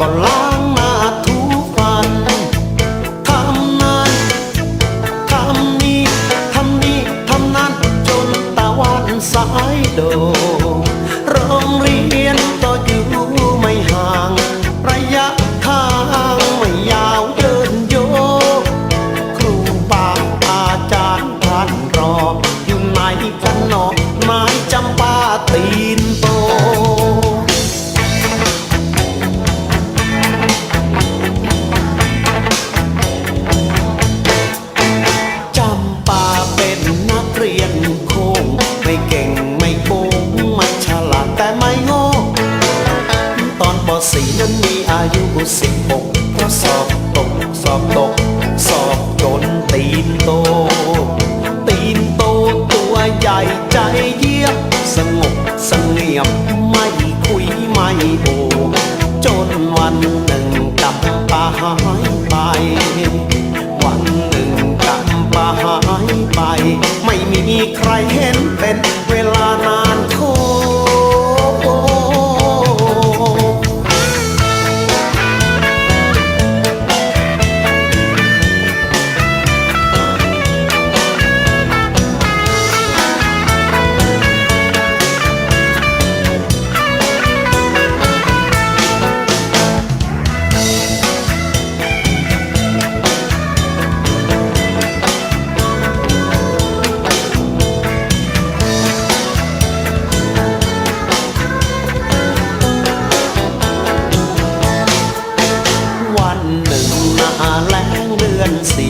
ก็ล้างหน้าทุกวันทำนั้นทำนี้ทำนี้ทำนั้นจนตะวันสายโดโรงเรียนก็อยู่ไม่ห่าง ระยะทางไม่ยาวเดินโยครูปาอาจารย์ท่านรอ อยู่ไหนกันหนอไม้จำปาตีนโต ไม่โกงไม่ฉลาดแต่ไม่โง่ตอนป .4 นั้นมีอายุสิบหกเพราะสอบตกสอบตก สอบจนตีนโต ตีนโตตัวใหญ่ใจเยียบ สงบสงเงียบไม่คุยไม่โอ ม่มีใครเห็นเป็นเวลา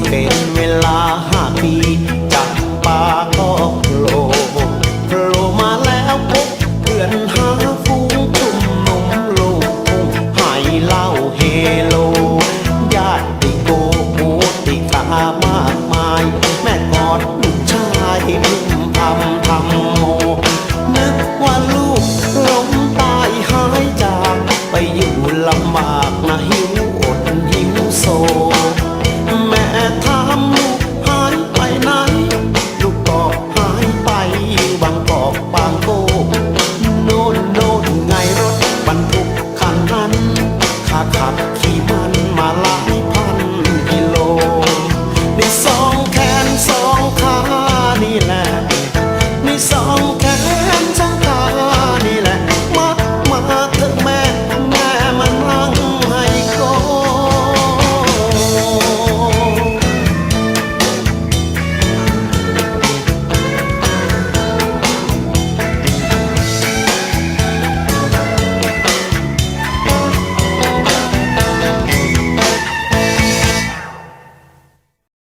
เป็นเวลา ที่มันมาลา